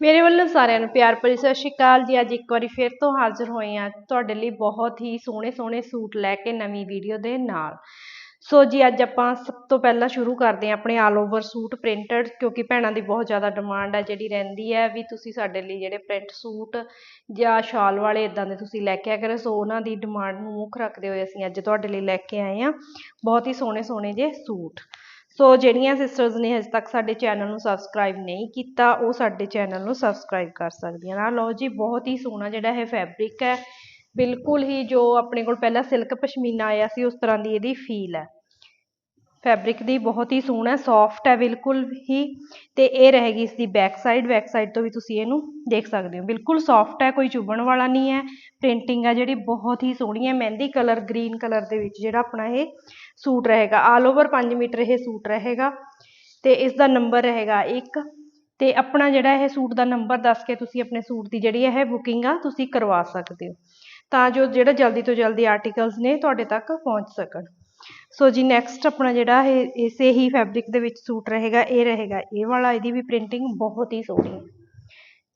ਮੇਰੇ ਵੱਲੋਂ ਸਾਰਿਆਂ ਨੂੰ ਪਿਆਰ ਭਰੀ ਸਤਿ ਸ਼੍ਰੀ ਅਕਾਲ ਜੀ। ਅੱਜ ਇੱਕ ਵਾਰੀ ਫਿਰ ਤੋਂ ਹਾਜ਼ਰ ਹੋਏ ਹਾਂ ਤੁਹਾਡੇ ਲਈ ਬਹੁਤ ਹੀ ਸੋਹਣੇ ਸੋਹਣੇ ਸੂਟ ਲੈ ਕੇ ਨਵੀਂ ਵੀਡੀਓ ਦੇ ਨਾਲ। ਸੋ ਜੀ, ਅੱਜ ਆਪਾਂ ਸਭ ਤੋਂ ਪਹਿਲਾਂ ਸ਼ੁਰੂ ਕਰਦੇ ਹਾਂ ਆਪਣੇ ਆਲ ਓਵਰ ਸੂਟ ਪ੍ਰਿੰਟਡ, ਕਿਉਂਕਿ ਭੈਣਾਂ ਦੀ ਬਹੁਤ ਜ਼ਿਆਦਾ ਡਿਮਾਂਡ ਹੈ ਜਿਹੜੀ ਰਹਿੰਦੀ ਹੈ ਵੀ ਤੁਸੀਂ ਸਾਡੇ ਲਈ ਜਿਹੜੇ ਪ੍ਰਿੰਟ ਸੂਟ ਜਾਂ ਸ਼ਾਲ ਵਾਲੇ ਇਦਾਂ ਦੇ ਤੁਸੀਂ ਲੈ ਕੇ ਆਇਆ ਕਰੋ। ਸੋ ਉਹਨਾਂ ਦੀ ਡਿਮਾਂਡ ਨੂੰ ਮੁੱਖ ਰੱਖਦੇ ਹੋਏ ਅਸੀਂ ਅੱਜ ਤੁਹਾਡੇ ਲਈ ਲੈ ਕੇ ਆਏ ਹਾਂ। ਬਹੁਤ ਹੀ ਸੋਹਣੇ ਸੋਹਣੇ ਜੇ ਸੂਟ। ਸੋ ਜਿਹੜੀਆਂ ਸਿਸਟਰਸ ਨੇ ਹਜੇ ਤੱਕ ਸਾਡੇ ਚੈਨਲ ਨੂੰ ਸਬਸਕ੍ਰਾਈਬ ਨਹੀਂ ਕੀਤਾ, ਉਹ ਸਾਡੇ ਚੈਨਲ ਨੂੰ ਸਬਸਕ੍ਰਾਈਬ ਕਰ ਸਕਦੀਆਂ ਨਾ। ਲਓ ਜੀ, ਬਹੁਤ ਹੀ ਸੋਹਣਾ ਜਿਹੜਾ ਇਹ ਫੈਬਰਿਕ ਹੈ। ਬਿਲਕੁਲ ਹੀ ਜੋ ਆਪਣੇ ਕੋਲ ਪਹਿਲਾਂ ਸਿਲਕ ਪਸ਼ਮੀਨਾ ਆਇਆ ਸੀ, ਉਸ ਤਰ੍ਹਾਂ ਦੀ ਇਹਦੀ ਫੀਲ ਹੈ। ਫੈਬਰਿਕ ਦੀ ਬਹੁਤ ਹੀ ਸੋਹਣਾ ਸੌਫਟ ਹੈ, ਬਿਲਕੁਲ ਹੀ। ਤੇ ਇਹ ਰਹੇਗੀ ਇਸ ਦੀ ਬੈਕ ਸਾਈਡ ਬੈਕ ਸਾਈਡ ਤੋਂ ਵੀ ਤੁਸੀਂ ਇਹਨੂੰ ਦੇਖ ਸਕਦੇ ਹੋ। ਬਿਲਕੁਲ ਸੌਫਟ ਹੈ, ਕੋਈ ਚੁਭਣ ਵਾਲਾ ਨਹੀਂ ਹੈ। ਪ੍ਰਿੰਟਿੰਗ ਹੈ ਜਿਹੜੀ ਬਹੁਤ ਹੀ ਸੋਹਣੀ ਹੈ, ਮਹਿੰਦੀ ਕਲਰ ਗ੍ਰੀਨ ਕਲਰ ਦੇ ਵਿੱਚ ਜਿਹੜਾ ਆਪਣਾ ਇਹ ਸੂਟ ਰਹੇਗਾ। ਆਲ ਓਵਰ 5 ਮੀਟਰ ਇਹ ਸੂਟ ਰਹੇਗਾ। ਤੇ ਇਸ ਦਾ ਨੰਬਰ ਰਹੇਗਾ 1 ਤੇ ਆਪਣਾ ਜਿਹੜਾ ਇਹ ਸੂਟ ਦਾ ਨੰਬਰ ਦੱਸ ਕੇ ਤੁਸੀਂ ਆਪਣੇ ਸੂਟ ਦੀ ਜਿਹੜੀ ਇਹ ਬੁਕਿੰਗ ਆ, ਤੁਸੀਂ ਕਰਵਾ ਸਕਦੇ ਹੋ। ਤਾਂ ਜੋ ਜਿਹੜਾ ਜਲਦੀ ਤੋਂ ਜਲਦੀ ਆਰਟੀਕਲਸ ਨੇ, ਤੁਹਾਡੇ ਤੱਕ ਪਹੁੰਚ ਸਕਣ। ਸੋ ਜੀ ਨੈਕਸਟ ਆਪਣਾ ਜਿਹੜਾ ਇਹ, ਇਸੇ ਹੀ ਫੈਬਰਿਕ ਦੇ ਵਿੱਚ ਸੂਟ ਰਹੇਗਾ, ਇਹ ਰਹੇਗਾ, ਇਹ ਵਾਲਾ ਇਹਦੀ ਵੀ ਪ੍ਰਿੰਟਿੰਗ ਬਹੁਤ ਹੀ ਸੋਹਣੀ ਹੈ।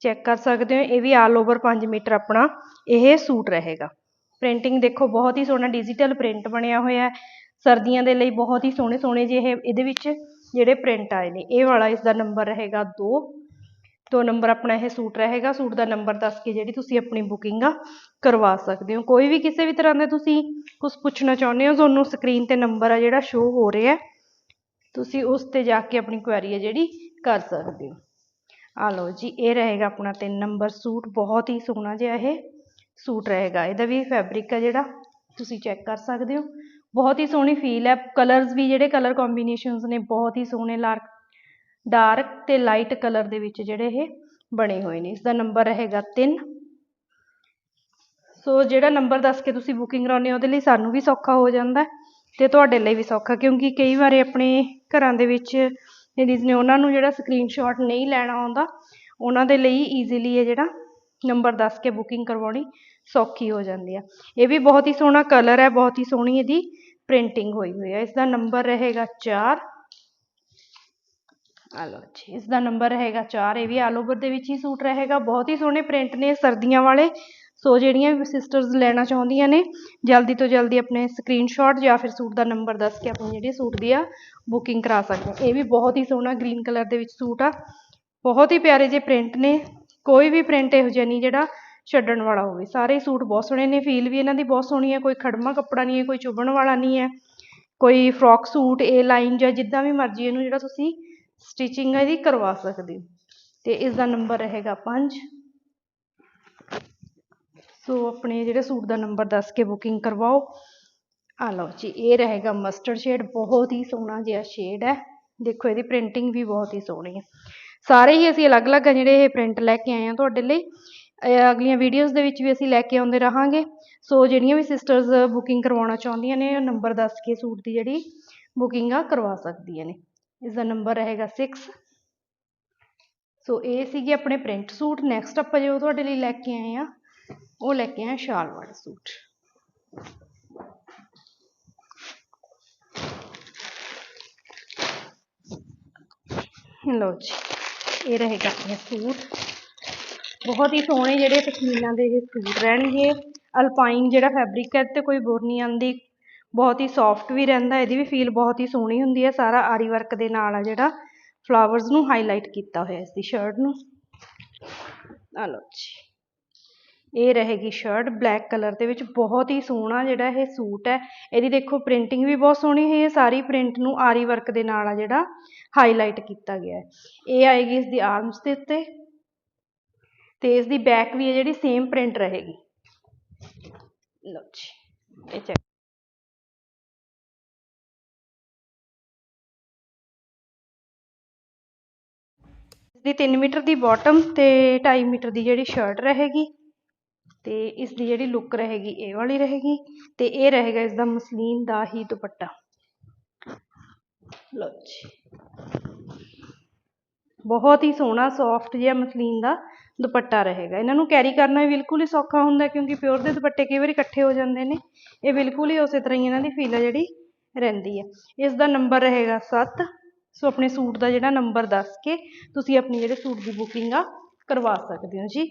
ਚੈੱਕ ਕਰ ਸਕਦੇ ਹੋ, ਇਹ ਵੀ ਆਲ ਓਵਰ 5 ਮੀਟਰ ਆਪਣਾ ਇਹ ਸੂਟ ਰਹੇਗਾ। ਪ੍ਰਿੰਟਿੰਗ ਦੇਖੋ, ਬਹੁਤ ਹੀ ਸੋਹਣਾ ਡਿਜੀਟਲ ਪ੍ਰਿੰਟ ਬਣਿਆ ਹੋਇਆ ਹੈ। ਸਰਦੀਆਂ ਦੇ ਲਈ ਬਹੁਤ ਹੀ ਸੋਹਣੇ ਸੋਹਣੇ ਜਿਹੇ ਇਹਦੇ ਵਿੱਚ ਜਿਹੜੇ ਪ੍ਰਿੰਟ ਆਏ ਨੇ, ਇਹ ਵਾਲਾ ਇਸ ਦਾ ਨੰਬਰ ਰਹੇਗਾ 2 ਦੋ ਨੰਬਰ ਆਪਣਾ ਇਹ ਸੂਟ ਰਹੇਗਾ, ਸੂਟ ਦਾ ਨੰਬਰ ਦੱਸ ਕੇ ਜਿਹੜੀ ਤੁਸੀਂ ਆਪਣੀ ਬੁਕਿੰਗ ਆ ਕਰਵਾ ਸਕਦੇ ਹੋ। ਕੋਈ ਵੀ ਕਿਸੇ ਵੀ ਤਰ੍ਹਾਂ ਦਾ ਤੁਸੀਂ ਕੁਝ ਪੁੱਛਣਾ ਚਾਹੁੰਦੇ ਹੋ, ਤੁਹਾਨੂੰ ਸਕਰੀਨ ਤੇ ਨੰਬਰ ਆ ਜਿਹੜਾ ਸ਼ੋ ਹੋ ਰਿਹਾ, ਤੁਸੀਂ ਉਸ ਤੇ ਜਾ ਕੇ ਆਪਣੀ ਕੁਐਰੀ ਹੈ ਜਿਹੜੀ ਕਰ ਸਕਦੇ ਹੋ। ਆ ਲਓ ਜੀ, ਇਹ ਰਹੇਗਾ ਆਪਣਾ 3 ਨੰਬਰ ਸੂਟ, ਬਹੁਤ ਹੀ ਸੋਹਣਾ ਜਿਹਾ ਇਹ ਸੂਟ ਰਹੇਗਾ। ਇਹਦਾ ਵੀ ਫੈਬਰਿਕ ਆ ਜਿਹੜਾ, ਤੁਸੀਂ ਚੈੱਕ ਕਰ ਸਕਦੇ ਹੋ। ਬਹੁਤ ਹੀ ਸੋਹਣੀ ਫੀਲ ਹੈ ਕਲਰਸ ਵੀ ਜਿਹੜੇ ਕਲਰ ਕੰਬੀਨੇਸ਼ਨਸ ਨੇ, ਬਹੁਤ ਹੀ ਸੋਹਣੇ ਲਾਰਕ ਡਾਰਕ ਤੇ ਲਾਈਟ ਕਲਰ ਦੇ ਵਿੱਚ ਜਿਹੜੇ ਇਹ ਬਣੇ ਹੋਏ ਨੇ। ਇਸ ਦਾ ਨੰਬਰ ਰਹੇਗਾ 3 ਸੋ ਜਿਹੜਾ ਨੰਬਰ ਦੱਸ ਕੇ ਤੁਸੀਂ ਬੁਕਿੰਗ ਕਰਾਉਂਦੇ ਹੋ, ਉਹਦੇ ਲਈ ਸਾਨੂੰ ਵੀ ਸੌਖਾ ਹੋ ਜਾਂਦਾ ਤੇ ਤੁਹਾਡੇ ਲਈ ਵੀ ਸੌਖਾ, ਕਿਉਂਕਿ ਕਈ ਵਾਰ ਆਪਣੇ ਘਰਾਂ ਦੇ ਵਿੱਚ ਲੇਡੀਜ਼ ਨੇ ਉਹਨਾਂ ਨੂੰ ਜਿਹੜਾ ਸਕਰੀਨਸ਼ਾਟ ਨਹੀਂ ਲੈਣਾ ਆਉਂਦਾ, ਉਹਨਾਂ ਦੇ ਲਈ ਈਜ਼ੀਲੀ ਇਹ ਜਿਹੜਾ ਨੰਬਰ ਦੱਸ ਕੇ ਬੁਕਿੰਗ ਕਰਵਾਉਣੀ ਸੌਖੀ ਹੋ ਜਾਂਦੀ ਆ। ਇਹ ਵੀ ਬਹੁਤ ਹੀ ਸੋਹਣਾ ਕਲਰ ਹੈ, ਬਹੁਤ ਹੀ ਸੋਹਣੀ ਇਹਦੀ ਪ੍ਰਿੰਟਿੰਗ ਹੋਈ ਹੋਈ ਹੈ। ਇਸ ਦਾ ਨੰਬਰ ਰਹੇਗਾ 4 ਆ ਲਓ ਜੀ, ਇਸ ਦਾ ਨੰਬਰ ਰਹੇਗਾ 4 ਇਹ ਵੀ ਆਲ ਓਵਰ ਦੇ ਵਿੱਚ ਹੀ ਸੂਟ ਰਹੇਗਾ, ਬਹੁਤ ਹੀ ਸੋਹਣੇ ਪ੍ਰਿੰਟ ਨੇ ਸਰਦੀਆਂ ਵਾਲੇ, ਸੋ ਜਿਹੜੀਆਂ ਵੀ ਸਿਸਟਰਸ ਲੈਣਾ ਚਾਹੁੰਦੀਆਂ ਨੇ, ਜਲਦੀ ਤੋਂ ਜਲਦੀ ਆਪਣੇ ਸਕਰੀਨਸ਼ਾਟ ਜਾਂ ਫਿਰ ਸੂਟ ਦਾ ਨੰਬਰ ਦੱਸ ਕੇ ਆਪਣੀ ਜਿਹੜੀ ਸੂਟ ਦੀ ਆ ਬੁਕਿੰਗ ਕਰਾ ਸਕਦੇ ਇਹ ਵੀ ਬਹੁਤ ਹੀ ਸੋਹਣਾ ਗ੍ਰੀਨ ਕਲਰ ਦੇ ਵਿੱਚ ਸੂਟ ਆ, ਬਹੁਤ ਹੀ ਪਿਆਰੇ ਜਿਹੇ ਪ੍ਰਿੰਟ ਨੇ, ਕੋਈ ਵੀ ਪ੍ਰਿੰਟ ਇਹੋ ਜਿਹਾ ਨਹੀਂ ਜਿਹੜਾ ਛੱਡਣ ਵਾਲਾ ਹੋਵੇ। ਸਾਰੇ ਸੂਟ ਬਹੁਤ ਸੋਹਣੇ ਨੇ ਫੀਲ ਵੀ ਇਹਨਾਂ ਦੀ ਬਹੁਤ ਸੋਹਣੀ ਹੈ ਕੋਈ ਖੜਮਾ ਕੱਪੜਾ ਨਹੀਂ ਹੈ, ਕੋਈ ਚੁਭਣ ਵਾਲਾ ਨਹੀਂ ਹੈ, ਕੋਈ ਫਰੋਕ ਸੂਟ ਏ ਲਾਈਨ ਜਾਂ ਜਿੱਦਾਂ ਵੀ ਮਰਜ਼ੀ ਇਹਨੂੰ ਜਿਹੜਾ ਤੁਸੀਂ ਸਟਿਚਿੰਗ ਇਹਦੀ ਕਰਵਾ ਸਕਦੇ ਹੋ। ਤੇ ਇਸ ਦਾ ਨੰਬਰ ਰਹੇਗਾ ਪੰਜ। ਸੋ ਆਪਣੇ ਜਿਹੜੇ ਸੂਟ ਦਾ ਨੰਬਰ ਦੱਸ ਕੇ ਬੁਕਿੰਗ ਕਰਵਾਓ। ਆ ਲਓ ਜੀ, ਇਹ ਰਹੇਗਾ ਮਸਟਰਡ ਸ਼ੇਡ ਬਹੁਤ ਹੀ ਸੋਹਣਾ ਜਿਹਾ ਸ਼ੇਡ ਹੈ। ਦੇਖੋ, ਇਹਦੀ ਪ੍ਰਿੰਟਿੰਗ ਵੀ ਬਹੁਤ ਹੀ ਸੋਹਣੀ ਹੈ। ਸਾਰੇ ਹੀ ਅਸੀਂ ਅਲੱਗ-ਅਲੱਗ ਜਿਹੜੇ ਇਹ ਪ੍ਰਿੰਟ ਲੈ ਕੇ ਆਏ ਹਾਂ ਤੁਹਾਡੇ ਲਈ। ਅਗਲੀਆਂ ਵੀਡੀਓਜ਼ ਦੇ ਵਿੱਚ ਵੀ ਅਸੀਂ ਲੈ ਕੇ ਆਉਂਦੇ ਰਹਾਂਗੇ। ਸੋ ਜਿਹੜੀਆਂ ਵੀ ਸਿਸਟਰਸ ਬੁਕਿੰਗ ਕਰਵਾਉਣਾ ਚਾਹੁੰਦੀਆਂ ਨੇ ਨੰਬਰ ਦੱਸ ਕੇ ਸੂਟ ਦੀ ਜਿਹੜੀ ਬੁਕਿੰਗ ਆ ਕਰਵਾ ਸਕਦੀਆਂ ਨੇ। ਇਸ ਦਾ ਨੰਬਰ ਰਹੇਗਾ 6 ਸੋ ਇਹ ਸੀਗੇ ਆਪਣੇ ਪ੍ਰਿੰਟ ਸੂਟ। ਨੈਕਸਟ ਆਪਾਂ ਜੋ ਤੁਹਾਡੇ ਲਈ ਲੈ ਕੇ ਆਏ ਆ, ਉਹ ਲੈ ਕੇ ਆਏ ਸ਼ਾਲ ਵਾਲਾ ਸੂਟ। ਲਓ ਜੀ, ਇਹ ਰਹੇਗਾ ਆਪਣੇ ਸੂਟ। ਬਹੁਤ ਹੀ ਸੋਹਣੇ ਜਿਹੜੇ ਪਸ਼ਮੀਨਾ ਦੇ ਇਹ ਸੂਟ ਰਹਿਣਗੇ। ਅਲਪਾਈਨ ਜਿਹੜਾ ਫੈਬਰਿਕ ਹੈ ਤੇ ਕੋਈ ਬੁਰ ਨਹੀਂ ਆਉਂਦੀ। ਬਹੁਤ ਹੀ ਸੌਫਟ ਵੀ ਰਹਿੰਦਾ, ਇਹਦੀ ਵੀ ਫੀਲ ਬਹੁਤ ਹੀ ਸੋਹਣੀ ਹੁੰਦੀ ਹੈ। ਸਾਰਾ ਆਰੀ ਵਰਕ ਦੇ ਨਾਲ ਆ ਜਿਹੜਾ ਫਲਾਵਰਸ ਨੂੰ ਹਾਈਲਾਈਟ ਕੀਤਾ ਹੋਇਆ ਇਸ ਦੀ ਸ਼ਰਟ ਨੂੰ। ਆ ਲਓ ਜੀ। ਇਹ ਰਹੇਗੀ ਸ਼ਰਟ ਬਲੈਕ ਕਲਰ ਦੇ ਵਿੱਚ। ਬਹੁਤ ਹੀ ਸੋਹਣਾ ਜਿਹੜਾ ਇਹ ਸੂਟ ਹੈ। ਇਹਦੀ ਦੇਖੋ ਪ੍ਰਿੰਟਿੰਗ ਵੀ ਬਹੁਤ ਸੋਹਣੀ ਹੈ। ਸਾਰੀ ਪ੍ਰਿੰਟ ਨੂੰ ਆਰੀ ਵਰਕ ਦੇ ਨਾਲ ਆ ਜਿਹੜਾ ਹਾਈਲਾਈਟ ਕੀਤਾ ਗਿਆ ਹੈ। ਇਹ ਆਏਗੀ ਇਸ ਦੀ ਆਰਮਸ ਦੇ ਉੱਤੇ ਤੇ ਇਸ ਦੀ ਬੈਕ ਵੀ ਹੈ ਜਿਹੜੀ ਸੇਮ ਪ੍ਰਿੰਟ ਰਹੇਗੀ। ਲਓ ਜੀ। ਇਹ ਚੈੱਕ ਦੀ 3 ਮੀਟਰ ਦੀ ਬਾਟਮ ਤੇ 2.5 ਮੀਟਰ ਦੀ ਜਿਹੜੀ ਸ਼ਰਟ ਰਹੇਗੀ ਤੇ ਇਸ ਦੀ ਜਿਹੜੀ ਲੁੱਕ ਰਹੇਗੀ, ਇਹ ਵਾਲੀ ਰਹੇਗੀ ਤੇ ਇਹ ਰਹੇਗਾ ਇਸ ਦਾ ਮਸਲੀਨ ਦਾ ਹੀ ਦੁਪੱਟਾ। ਲਓ ਜੀ। ਬਹੁਤ ਹੀ ਸੋਹਣਾ ਸੌਫਟ ਜਿਹਾ ਮਸਲੀਨ ਦਾ ਦੁਪੱਟਾ ਰਹੇਗਾ। ਇਹਨਾਂ ਨੂੰ ਕੈਰੀ ਕਰਨਾ ਵੀ ਬਿਲਕੁਲ ਹੀ ਸੌਖਾ ਹੁੰਦਾ ਕਿਉਂਕਿ ਪਿਓਰ ਦੇ ਦੁਪੱਟੇ ਕਈ ਵਾਰੀ ਇਕੱਠੇ ਹੋ ਜਾਂਦੇ ਨੇ। ਇਹ ਬਿਲਕੁਲ ਹੀ ਉਸੇ ਤਰ੍ਹਾਂ ਹੀ ਇਹਨਾਂ ਦੀ ਫੀਲ ਹੈ ਜਿਹੜੀ ਰਹਿੰਦੀ ਹੈ ਇਸ ਦਾ ਨੰਬਰ ਰਹੇਗਾ 7 ਸੋ ਆਪਣੇ ਸੂਟ ਦਾ ਜਿਹੜਾ ਨੰਬਰ ਦੱਸ ਕੇ ਤੁਸੀਂ ਆਪਣੀ ਜਿਹੜੇ ਸੂਟ ਦੀ ਬੁਕਿੰਗ ਆ, ਕਰਵਾ ਸਕਦੇ ਹੋ ਜੀ।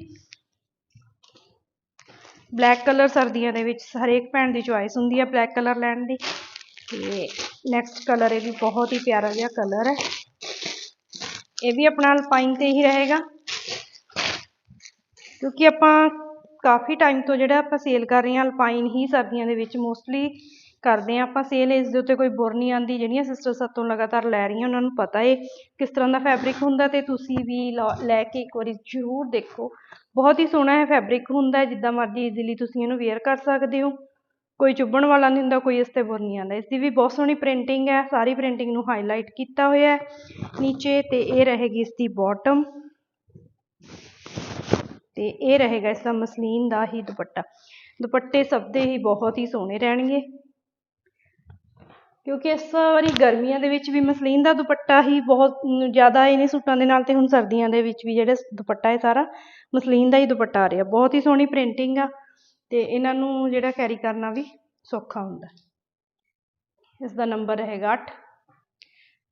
ਬਲੈਕ ਕਲਰ ਸਰਦੀਆਂ ਦੇ ਵਿੱਚ ਹਰੇਕ ਭੈਣ ਦੀ ਚੁਆਇਸ ਹੁੰਦੀ ਹੈ ਬਲੈਕ ਕਲਰ ਲੈਣ ਦੀ। ਤੇ ਨੈਕਸਟ ਕਲਰ ਇਹ ਵੀ ਬਹੁਤ ਹੀ ਪਿਆਰਾ ਜਿਹਾ ਕਲਰ ਹੈ। ਇਹ ਵੀ ਆਪਣਾ ਅਲਪਾਈਨ ਤੇ ਹੀ ਰਹੇਗਾ। ਕਿਉਂਕਿ ਆਪਾਂ ਕਾਫੀ ਟਾਈਮ ਤੋਂ ਜਿਹੜਾ ਆਪਾਂ ਸੇਲ ਕਰ ਰਹੇ ਹਾਂ ਅਲਪਾਈਨ ਹੀ ਸਰਦੀਆਂ ਦੇ ਵਿੱਚ ਮੋਸਟਲੀ ਕਰਦੇ ਹਾਂ ਆਪਾਂ ਸੇਲ ਇਸ ਦੇ ਉੱਤੇ ਕੋਈ ਬੁਰ ਨਹੀਂ ਆਉਂਦੀ, ਜਿਹੜੀਆਂ ਸਿਸਟਰ ਸਾਤੋਂ ਲਗਾਤਾਰ ਲੈ ਰਹੀਆਂ, ਉਹਨਾਂ ਨੂੰ ਪਤਾ ਹੈ ਕਿਸ ਤਰ੍ਹਾਂ ਦਾ ਫੈਬਰਿਕ ਹੁੰਦਾ ਤੇ ਤੁਸੀਂ ਵੀ ਲਾ- ਲੈ ਕੇ ਇੱਕ ਵਾਰੀ ਜ਼ਰੂਰ ਦੇਖੋ। ਬਹੁਤ ਹੀ ਸੋਹਣਾ ਹੈ ਫੈਬਰਿਕ ਹੁੰਦਾ ਜਿੱਦਾਂ ਮਰਜ਼ੀ ਈਜ਼ੀਲੀ ਤੁਸੀਂ ਇਹਨੂੰ ਵੇਅਰ ਕਰ ਸਕਦੇ ਹੋ। ਕੋਈ ਚੁੱਭਣ ਵਾਲਾ ਨਹੀਂ ਹੁੰਦਾ, ਕੋਈ ਇਸ ਤੇ ਬੁਰ ਨਹੀਂ ਆਉਂਦਾ। ਇਸ ਦੀ ਵੀ ਬਹੁਤ ਸੋਹਣੀ ਪ੍ਰਿੰਟਿੰਗ ਹੈ, ਸਾਰੀ ਪ੍ਰਿੰਟਿੰਗ ਨੂੰ ਹਾਈਲਾਈਟ ਕੀਤਾ ਹੋਇਆ ਹੈ। ਨੀਚੇ ਤੇ ਇਹ ਰਹੇਗੀ ਇਸ ਦੀ ਬਾਟਮ ਤੇ ਇਹ ਰਹੇਗਾ ਇਸ ਦਾ ਮਸਲੀਨ ਦਾ ਹੀ ਦੁਪੱਟਾ। ਦੁਪੱਟੇ ਸਭ ਦੇ ਹੀ ਬਹੁਤ ਹੀ ਸੋਹਣੇ ਰਹਿਣਗੇ। ਕਿਉਂਕਿ ਇਸ ਵਾਰੀ ਗਰਮੀਆਂ ਦੇ ਵਿੱਚ ਵੀ ਮਸਲੀਨ ਦਾ ਦੁਪੱਟਾ ਹੀ ਬਹੁਤ ਜ਼ਿਆਦਾ ਇਹਨੇ ਸੂਟਾਂ ਦੇ ਨਾਲ ਤੇ ਹੁਣ ਸਰਦੀਆਂ ਦੇ ਵਿੱਚ ਵੀ ਜਿਹੜੇ ਦੁਪੱਟਾ ਹੈ ਸਾਰਾ ਮਸਲੀਨ ਦਾ ਹੀ ਦੁਪੱਟਾ ਆ ਰਿਹਾ। ਬਹੁਤ ਹੀ ਸੋਹਣੀ ਪ੍ਰਿੰਟਿੰਗ ਆ ਤੇ ਇਹਨਾਂ ਨੂੰ ਜਿਹੜਾ ਕੈਰੀ ਕਰਨਾ ਵੀ ਸੌਖਾ ਹੁੰਦਾ। ਇਸ ਦਾ ਨੰਬਰ ਰਹੇਗਾ 8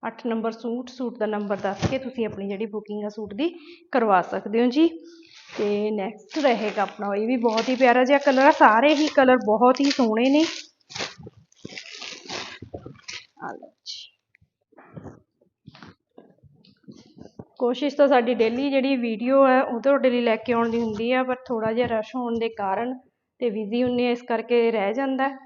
8 ਨੰਬਰ ਸੂਟ ਸੂਟ ਦਾ ਨੰਬਰ ਦੱਸ ਕੇ ਤੁਸੀਂ ਆਪਣੀ ਜਿਹੜੀ ਬੁਕਿੰਗ ਆ ਸੂਟ ਦੀ ਕਰਵਾ ਸਕਦੇ ਹੋ ਜੀ। ਤੇ ਨੈਕਸਟ ਰਹੇਗਾ ਆਪਣਾ, ਇਹ ਵੀ ਬਹੁਤ ਹੀ ਪਿਆਰਾ ਜਿਹਾ ਕਲਰ ਆ, ਸਾਰੇ ਹੀ ਕਲਰ ਬਹੁਤ ਹੀ ਸੋਹਣੇ ਨੇ। ਆ ਲਓ ਜੀ। ਕੋਸ਼ਿਸ਼ ਤਾਂ ਸਾਡੀ ਡੇਲੀ ਜਿਹੜੀ ਵੀਡੀਓ ਹੈ, ਉਹ ਤੁਹਾਡੇ ਲਈ ਲੈ ਕੇ ਆਉਣ ਦੀ ਹੁੰਦੀ ਆ, ਪਰ ਥੋੜਾ ਜਿਹਾ ਰਸ਼ ਹੋਣ ਦੇ ਕਾਰਨ ਤੇ ਬਿਜ਼ੀ ਹੁੰਨੇ ਆ, ਇਸ ਕਰਕੇ ਰਹਿ ਜਾਂਦਾ ਹੈ।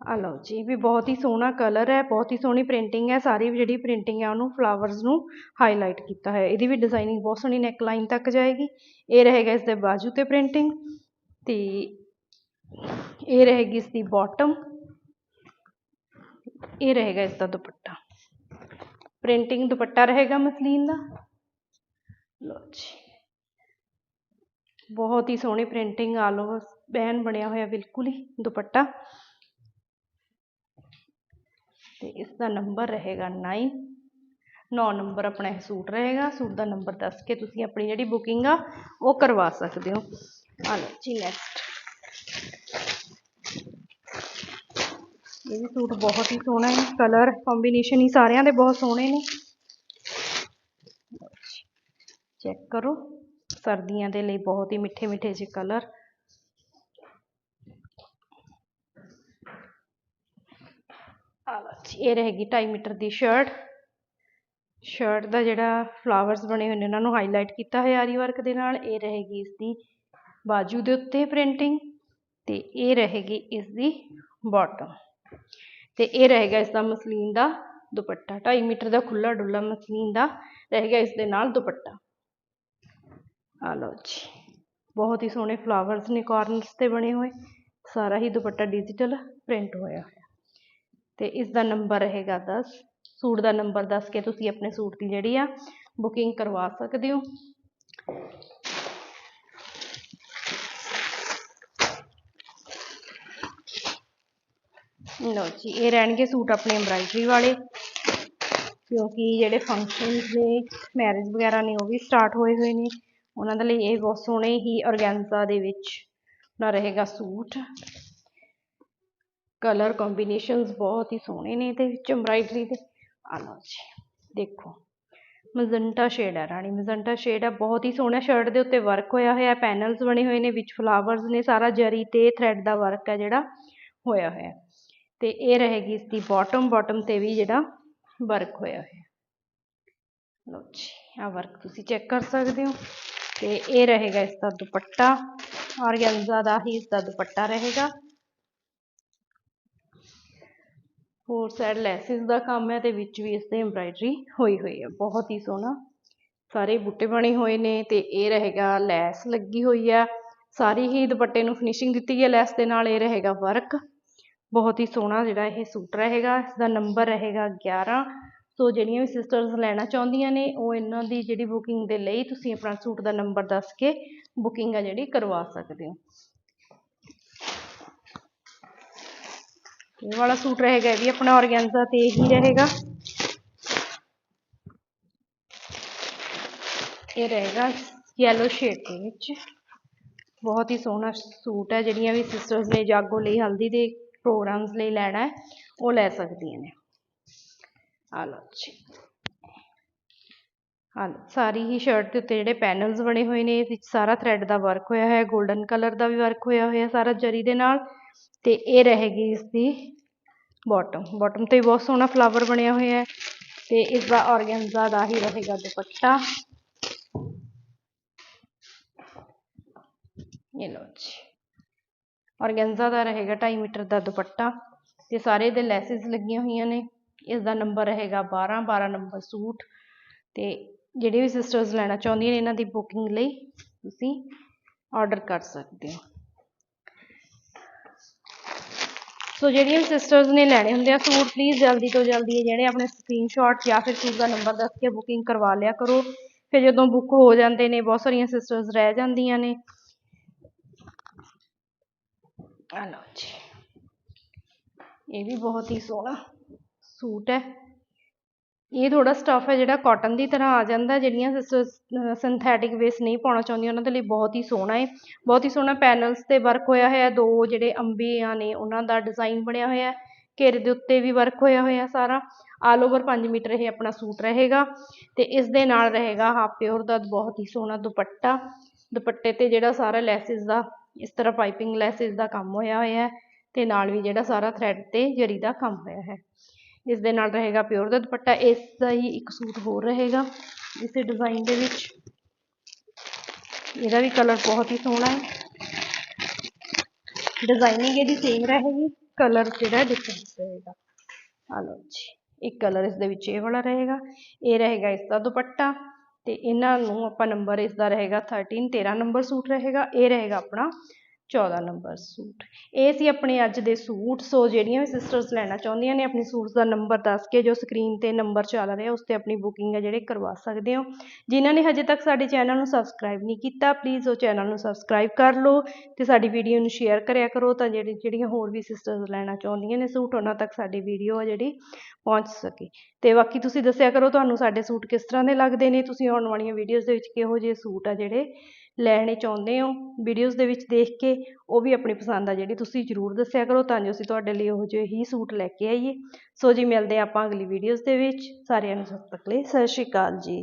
ਆ ਲਓ ਜੀ, ਵੀ ਬਹੁਤ ਹੀ ਸੋਹਣਾ ਕਲਰ ਹੈ, ਬਹੁਤ ਹੀ ਸੋਹਣੀ ਪ੍ਰਿੰਟਿੰਗ ਹੈ, ਸਾਰੀ ਜਿਹੜੀ ਪ੍ਰਿੰਟਿੰਗ ਹੈ ਉਹਨੂੰ ਫਲਾਵਰਸ ਨੂੰ ਹਾਈਲਾਈਟ ਕੀਤਾ ਹੈ ਇਹਦੀ ਵੀ ਡਿਜ਼ਾਈਨਿੰਗ ਬਹੁਤ ਸੋਹਣੀ ਨੈਕ ਲਾਈਨ ਤੱਕ ਜਾਏਗੀ। ਇਹ ਰਹੇਗਾ ਇਸ ਦੇ ਬਾਜੂ ਤੇ ਪ੍ਰਿੰਟਿੰਗ ਤੇ ਇਹ ਰਹੇਗੀ ਇਸ ਦੀ ਬਾਟਮ ਇਹ ਰਹੇਗਾ ਇਸ ਦਾ ਦੁਪੱਟਾ। ਪ੍ਰਿੰਟਿੰਗ ਦੁਪੱਟਾ ਰਹੇਗਾ ਮਸਲੀਨ ਦਾ। ਲਓ ਜੀ। ਬਹੁਤ ਹੀ ਸੋਹਣੀ ਪ੍ਰਿੰਟਿੰਗ ਆਲ ਓਵਰ ਬੈਨ ਬਣਿਆ ਹੋਇਆ ਬਿਲਕੁਲ ਹੀ ਦੁਪੱਟਾ। ਤੇ ਇਸ ਦਾ ਨੰਬਰ ਰਹੇਗਾ 9 9 ਨੰਬਰ ਆਪਣਾ ਇਹ ਸੂਟ ਰਹੇਗਾ। ਸੂਟ ਦਾ ਨੰਬਰ ਦੱਸ ਕੇ ਤੁਸੀਂ ਆਪਣੀ ਜਿਹੜੀ ਬੁਕਿੰਗ ਆ, ਉਹ ਕਰਵਾ ਸਕਦੇ ਹੋ। ਆ ਲਓ ਜੀ ਨੈਕਸਟ ਇਹ ਵੀ ਸੂਟ ਬਹੁਤ ਹੀ ਸੋਹਣਾ ਹੈ ਕਲਰ ਕੰਬੀਨੇਸ਼ਨ ਹੀ ਸਾਰਿਆਂ ਦੇ ਬਹੁਤ ਸੋਹਣੇ ਨੇ। ਚੈੱਕ ਕਰੋ, ਸਰਦੀਆਂ ਦੇ ਲਈ ਬਹੁਤ ਹੀ ਮਿੱਠੇ ਮਿੱਠੇ ਜਿਹੇ ਕਲਰ ਇਹ ਰਹੇਗੀ 2.5 ਮੀਟਰ ਦੀ ਸ਼ਰਟ ਸ਼ਰਟ ਦਾ ਜਿਹੜਾ ਫਲਾਵਰਸ ਬਣੇ ਹੋਏ ਨੇ ਉਹਨਾਂ ਨੂੰ ਹਾਈਲਾਈਟ ਕੀਤਾ ਹੋਇਆ ਆਰੀ ਵਰਕ ਦੇ ਨਾਲ। ਇਹ ਰਹੇਗੀ ਇਸ ਦੀ ਬਾਜੂ ਦੇ ਉੱਤੇ ਪ੍ਰਿੰਟਿੰਗ ਤੇ ਇਹ ਰਹੇਗੀ ਇਸ ਦੀ ਬਾਟਮ ਤੇ ਇਹ ਰਹੇਗਾ ਇਸ ਦਾ ਮਸਲੀਨ ਦਾ ਦੁਪੱਟਾ 2.5 ਮੀਟਰ ਦਾ ਖੁੱਲਾ ਡੁੱਲਾ ਮਸਲੀਨ ਦਾ ਰਹੇਗਾ ਇਸ ਦੇ ਨਾਲ ਦੁਪੱਟਾ। ਆ ਲਓ ਜੀ, ਬਹੁਤ ਹੀ ਸੋਹਣੇ ਫਲਾਵਰਸ ਨੇ ਕਾਰਨਰਸ ਤੇ ਬਣੇ ਹੋਏ, ਸਾਰਾ ਹੀ ਦੁਪੱਟਾ ਡਿਜੀਟਲ ਪ੍ਰਿੰਟ ਹੋਇਆ ਹੋਇਆ। ਤੇ ਇਸ ਦਾ ਨੰਬਰ ਰਹੇਗਾ 10 ਸੂਟ ਦਾ ਨੰਬਰ ਦੱਸ ਕੇ ਤੁਸੀਂ ਆਪਣੇ ਸੂਟ ਦੀ ਜਿਹੜੀ ਆ ਬੁਕਿੰਗ ਕਰਵਾ ਸਕਦੇ ਹੋ। ਲਓ ਜੀ, ਇਹ ਰਹਿਣਗੇ ਸੂਟ ਆਪਣੇ ਐਮਬਰਾਇਡਰੀ ਵਾਲੇ। ਕਿਉਂਕਿ ਜਿਹੜੇ ਫੰਕਸ਼ਨ ਨੇ ਮੈਰਿਜ ਵਗੈਰਾ ਨੇ, ਉਹ ਵੀ ਸਟਾਰਟ ਹੋਏ ਹੋਏ ਨੇ। ਉਹਨਾਂ ਦੇ ਲਈ ਇਹ ਬਹੁਤ ਸੋਹਣੇ ਹੀ ਔਰਗੈਂਜ਼ਾ ਦੇ ਵਿੱਚ ਨਾ ਰਹੇਗਾ ਸੂਟ। ਕਲਰ ਕੰਬੀਨੇਸ਼ਨਸ ਬਹੁਤ ਹੀ ਸੋਹਣੇ ਨੇ ਇਹਦੇ ਵਿੱਚ ਐਮਬਰਾਇਡਰੀ ਦੇ। ਆ ਲਓ ਜੀ, ਦੇਖੋ। ਮਜ਼ੰਟਾ ਸ਼ੇਡ ਹੈ ਰਾਣੀ, ਮਜ਼ੰਟਾ ਸ਼ੇਡ ਹੈ। ਬਹੁਤ ਹੀ ਸੋਹਣਾ ਸ਼ਰਟ ਦੇ ਉੱਤੇ ਵਰਕ ਹੋਇਆ ਹੋਇਆ ਪੈਨਲਸ ਬਣੇ ਹੋਏ ਨੇ, ਵਿੱਚ ਫਲਾਵਰਸ ਨੇ, ਸਾਰਾ ਜਰੀ ਤੇ ਥ੍ਰੈਡ ਦਾ ਵਰਕ ਹੈ ਜਿਹੜਾ ਹੋਇਆ ਹੋਇਆ। ਤੇ ਇਹ ਰਹੇਗੀ ਇਸ ਦੀ ਬਾਟਮ ਬਾਟਮ ਤੇ ਵੀ ਜਿਹੜਾ ਵਰਕ ਹੋਇਆ ਹੋਇਆ। ਲਓ ਜੀ, ਆਹ ਵਰਕ ਤੁਸੀਂ ਚੈੱਕ ਕਰ ਸਕਦੇ ਹੋ। ਤੇ ਇਹ ਰਹੇਗਾ ਇਸ ਦਾ ਦੁਪੱਟਾ ਔਰਗੈਂਜ਼ਾ ਦਾ ਹੀ ਇਸ ਦਾ ਦੁਪੱਟਾ ਰਹੇਗਾ। ਫੋਰ ਸਾਈਡ ਲੈਸਿਸ ਦਾ ਕੰਮ ਹੈ ਤੇ ਵਿੱਚ ਵੀ ਇਸ ਤੇ ਐਮਬਰਾਇਡਰੀ ਹੋਈ ਹੋਈ ਹੈ, ਬਹੁਤ ਹੀ ਸੋਹਣਾ। ਸਾਰੇ ਬੂਟੇ ਬਣੇ ਹੋਏ ਨੇ ਤੇ ਇਹ ਰਹੇਗਾ ਲੈਸ ਲੱਗੀ ਹੋਈ ਆ ਸਾਰੀ ਹੀ ਦੁਪੱਟੇ ਨੂੰ ਫਿਨਿਸ਼ਿੰਗ ਦਿੱਤੀ ਹੈ ਲੈਸ ਦੇ ਨਾਲ, ਇਹ ਰਹੇਗਾ ਵਰਕ ਬਹੁਤ ਹੀ ਸੋਹਣਾ ਜਿਹੜਾ ਇਹ ਸੂਟ ਰਹੇਗਾ ਇਸ ਦਾ ਨੰਬਰ ਰਹੇਗਾ 11 ਸੋ ਜਿਹੜੀਆਂ ਵੀ ਸਿਸਟਰਸ ਲੈਣਾ ਚਾਹੁੰਦੀਆਂ ਨੇ, ਉਹ ਇਹਨਾਂ ਦੀ ਜਿਹੜੀ ਬੁਕਿੰਗ ਦੇ ਲਈ ਤੁਸੀਂ ਆਪਣਾ ਸੂਟ ਦਾ ਨੰਬਰ ਦੱਸ ਕੇ ਬੁਕਿੰਗ ਆ ਜਿਹੜੀ ਕਰਵਾ ਸਕਦੇ ਹੋ। ਇਹ ਵਾਲਾ ਸੂਟ ਰਹੇਗਾ ਇਹ ਵੀ ਆਪਣਾ ਔਰਗੈਂਜ਼ਾ ਤੇ ਹੀ ਰਹੇਗਾ। ਇਹ ਰਹੇਗਾ ਯੈਲੋ ਸ਼ੇਡ ਦੇ ਵਿੱਚ। ਬਹੁਤ ਹੀ ਸੋਹਣਾ ਸੂਟ ਹੈ, ਜਿਹੜੀਆਂ ਵੀ ਸਿਸਟਰਸ ਨੇ ਜਾਗੋ ਲਈ ਹਲਦੀ ਦੇ ਪ੍ਰੋਗਰਾਮਸ ਲਈ ਲੈਣਾ ਹੈ, ਉਹ ਲੈ ਸਕਦੀਆਂ ਨੇ। ਆ ਲਓ ਜੀ। ਹਾਂ ਸਾਰੀ ਹੀ ਸ਼ਰਟ ਦੇ ਉੱਤੇ ਜਿਹੜੇ ਪੈਨਲਸ ਬਣੇ ਹੋਏ ਨੇ ਵਿੱਚ ਸਾਰਾ ਥਰੈਡ ਦਾ ਵਰਕ ਹੋਇਆ ਹੈ 골ਡਨ ਕਲਰ ਦਾ ਵੀ ਵਰਕ ਹੋਇਆ ਹੋਇਆ ਸਾਰਾ ਜਰੀ ਦੇ ਨਾਲ, ਤੇ ਇਹ ਰਹੇਗੀ ਇਸ ਦੀ ਬਾਟਮ ਬਾਟਮ ਤੇ ਬਹੁਤ ਸੋਹਣਾ ਫਲਾਵਰ ਬਣਿਆ ਹੋਇਆ ਹੈ, ਤੇ ਇਸ ਦਾ ਔਰਗੈਂਜ਼ਾ ਦਾ ਹੀ ਰਹੇਗਾ ਦੁਪੱਟਾ। ਇਹ ਲਓ ਜੀ। ਔਰਗੈਂਜ਼ਾ ਦਾ ਰਹੇਗਾ 2.5 ਮੀਟਰ ਦਾ ਦੁਪੱਟਾ ਤੇ ਸਾਰੇ ਦੇ ਲੈਸਿਸ ਲੱਗੀਆਂ ਹੋਈਆਂ ਨੇ। ਇਸ ਦਾ ਨੰਬਰ ਰਹੇਗਾ 12 12 ਨੰਬਰ ਸੂਟ। ਤੇ ਜਿਹੜੇ ਵੀ ਸਿਸਟਰਸ ਲੈਣਾ ਚਾਹੁੰਦੀਆਂ ਨੇ ਇਹਨਾਂ ਦੀ ਬੁਕਿੰਗ ਲਈ ਤੁਸੀਂ ਆਰਡਰ ਕਰ ਸਕਦੇ ਹੋ। ਸੋ ਜਿਹੜੀਆਂ ਸਿਸਟਰਸ ਨੇ ਲੈਣੇ ਹੁੰਦੇ ਆ ਸੂਟ ਪਲੀਜ਼ ਜਲਦੀ ਤੋਂ ਜਲਦੀ ਜਿਹੜੇ ਆਪਣੇ ਸਕਰੀਨਸ਼ਾਟ ਜਾਂ ਫਿਰ ਸੂਟ ਦਾ ਨੰਬਰ ਦੱਸ ਕੇ ਬੁਕਿੰਗ ਕਰਵਾ ਲਿਆ ਕਰੋ। ਫਿਰ ਜਦੋਂ ਬੁੱਕ ਹੋ ਜਾਂਦੇ ਨੇ, ਬਹੁਤ ਸਾਰੀਆਂ ਸਿਸਟਰਸ ਰਹਿ ਜਾਂਦੀਆਂ ਨੇ। ਆ ਲਓ ਜੀ ਇਹ ਵੀ ਬਹੁਤ ਹੀ ਸੋਹਣਾ ਸੂਟ ਹੈ। ਇਹ ਥੋੜਾ ਸਟਫ ਹੈ ਜਿਹੜਾ ਕਾਟਨ ਦੀ ਤਰ੍ਹਾਂ ਆ ਜਾਂਦਾ, ਜਿਹੜੀਆਂ ਸਿੰਥੈਟਿਕ ਵੇਸ ਨਹੀਂ ਪਾਉਣਾ ਚਾਹੁੰਦੀਆਂ, ਉਹਨਾਂ ਦੇ ਲਈ ਬਹੁਤ ਹੀ ਸੋਹਣਾ ਹੈ। ਬਹੁਤ ਹੀ ਸੋਹਣਾ ਪੈਨਲਸ ਤੇ ਵਰਕ ਹੋਇਆ ਹੋਇਆ ਦੋ ਜਿਹੜੇ ਅੰਬੀਆਂ ਨੇ, ਉਹਨਾਂ ਦਾ ਡਿਜ਼ਾਈਨ ਬਣਿਆ ਹੋਇਆ ਘੇਰੇ ਦੇ ਉੱਤੇ ਵੀ ਵਰਕ ਹੋਇਆ ਹੋਇਆ ਸਾਰਾ। ਆਲ ਓਵਰ 5 ਮੀਟਰ ਇਹ ਆਪਣਾ ਸੂਟ ਰਹੇਗਾ ਤੇ ਇਸ ਦੇ ਨਾਲ ਰਹੇਗਾ ਹਾਫ ਪਿਓਰ ਦਾ ਬਹੁਤ ਹੀ ਸੋਹਣਾ ਦੁਪੱਟਾ। ਦੁਪੱਟੇ ਤੇ ਜਿਹੜਾ ਸਾਰਾ ਲੈਸਿਸ ਦਾ ਇਸ ਤਰ੍ਹਾਂ ਪਾਈਪਿੰਗ ਲੈਸਿਸ ਦਾ ਕੰਮ ਹੋਇਆ ਹੋਇਆ ਹੈ ਤੇ ਨਾਲ ਵੀ ਜਿਹੜਾ ਸਾਰਾ ਥਰੈਡ ਤੇ ਜਰੀ ਦਾ ਕੰਮ ਹੋਇਆ ਹੈ। ਇਸ ਦੇ ਨਾਲ ਰਹੇਗਾ ਪਿਓਰ ਦਾ ਦੁਪੱਟਾ, ਇਸ ਦਾ ਹੀ ਇੱਕ ਸੂਟ ਹੋਰ ਰਹੇਗਾ। ਇਸੇ ਡਿਜ਼ਾਈਨ ਦੇ ਵਿੱਚ ਇਹਦਾ ਵੀ ਕਲਰ ਬਹੁਤ ਹੀ ਸੋਹਣਾ ਹੈ। ਡਿਜ਼ਾਈਨਿੰਗ ਇਹਦੀ ਸੇਮ ਰਹੇਗੀ ਕਲਰ ਜਿਹੜਾ ਡਿਫਰੈਂਟ ਰਹੇਗਾ। ਆ ਲਓ ਜੀ, ਇੱਕ ਕਲਰ ਇਸ ਦੇ ਵਿੱਚ ਇਹ ਵਾਲਾ ਰਹੇਗਾ, ਇਹ ਰਹੇਗਾ ਇਸ ਦਾ ਦੁਪੱਟਾ। ਅਤੇ ਇਹਨਾਂ ਨੂੰ ਆਪਾਂ ਨੰਬਰ ਇਸਦਾ ਰਹੇਗਾ 13 13 ਨੰਬਰ ਸੂਟ ਰਹੇਗਾ, ਇਹ ਰਹੇਗਾ ਆਪਣਾ 14 ਨੰਬਰ ਸੂਟ। ਇਹ ਸੀ ਆਪਣੇ ਅੱਜ ਦੇ ਸੂਟ। ਸੋ ਜਿਹੜੀਆਂ ਵੀ ਸਿਸਟਰਸ ਲੈਣਾ ਚਾਹੁੰਦੀਆਂ ਨੇ, ਆਪਣੇ ਸੂਟਸ ਦਾ ਨੰਬਰ ਦੱਸ ਕੇ ਜੋ ਸਕਰੀਨ ਤੇ ਨੰਬਰ ਚੱਲ ਰਿਹਾ, ਉਸ ਤੇ ਆਪਣੀ ਬੁਕਿੰਗ ਹੈ ਜਿਹੜੇ ਕਰਵਾ ਸਕਦੇ ਹੋ। ਜਿਨ੍ਹਾਂ ਨੇ ਹਜੇ ਤੱਕ ਸਾਡੇ ਚੈਨਲ ਨੂੰ ਸਬਸਕ੍ਰਾਈਬ ਨਹੀਂ ਕੀਤਾ ਪਲੀਜ਼ ਉਹ ਚੈਨਲ ਨੂੰ ਸਬਸਕ੍ਰਾਈਬ ਕਰ ਲਓ ਤੇ ਸਾਡੀ ਵੀਡੀਓ ਨੂੰ ਸ਼ੇਅਰ ਕਰਿਆ ਕਰੋ ਤਾਂ ਜਿਹੜੀ, ਜਿਹੜੀਆਂ ਹੋਰ ਵੀ ਸਿਸਟਰਸ ਲੈਣਾ ਚਾਹੁੰਦੀਆਂ ਨੇ ਸੂਟ, ਉਹਨਾਂ ਤੱਕ ਸਾਡੀ ਵੀਡੀਓ ਆ ਜਿਹੜੀ ਪਹੁੰਚ ਸਕੇ। ਤੇ ਬਾਕੀ ਤੁਸੀਂ ਦੱਸਿਆ ਕਰੋ ਤੁਹਾਨੂੰ ਸਾਡੇ ਸੂਟ ਕਿਸ ਤਰ੍ਹਾਂ ਦੇ ਲੱਗਦੇ ਨੇ, ਤੁਸੀਂ ਆਉਣ ਵਾਲੀਆਂ ਵੀਡੀਓਜ਼ ਦੇ ਵਿੱਚ ਕਿਹੋ ਜਿਹੇ ਸੂਟ ਆ ਜਿਹੜੇ ਲੈਣੇ ਚਾਹੁੰਦੇ ਹੋ ਵੀਡੀਓਜ਼ ਦੇ ਵਿੱਚ ਦੇਖ ਕੇ, ਉਹ ਵੀ ਆਪਣੀ ਪਸੰਦ ਆ ਜਿਹੜੀ ਤੁਸੀਂ ਜ਼ਰੂਰ ਦੱਸਿਆ ਕਰੋ, ਤਾਂ ਜੋ ਅਸੀਂ ਤੁਹਾਡੇ ਲਈ ਉਹੋ ਜਿਹੇ ਹੀ ਸੂਟ ਲੈ ਕੇ ਆਈਏ। ਸੋ ਜੀ, ਮਿਲਦੇ ਹਾਂ ਆਪਾਂ ਅਗਲੀ ਵੀਡੀਓਜ਼ ਦੇ ਵਿੱਚ। ਸਾਰਿਆਂ ਨੂੰ ਸਤਿ ਤੱਕ ਲਈ ਸਤਿ ਸ਼੍ਰੀ ਅਕਾਲ ਜੀ।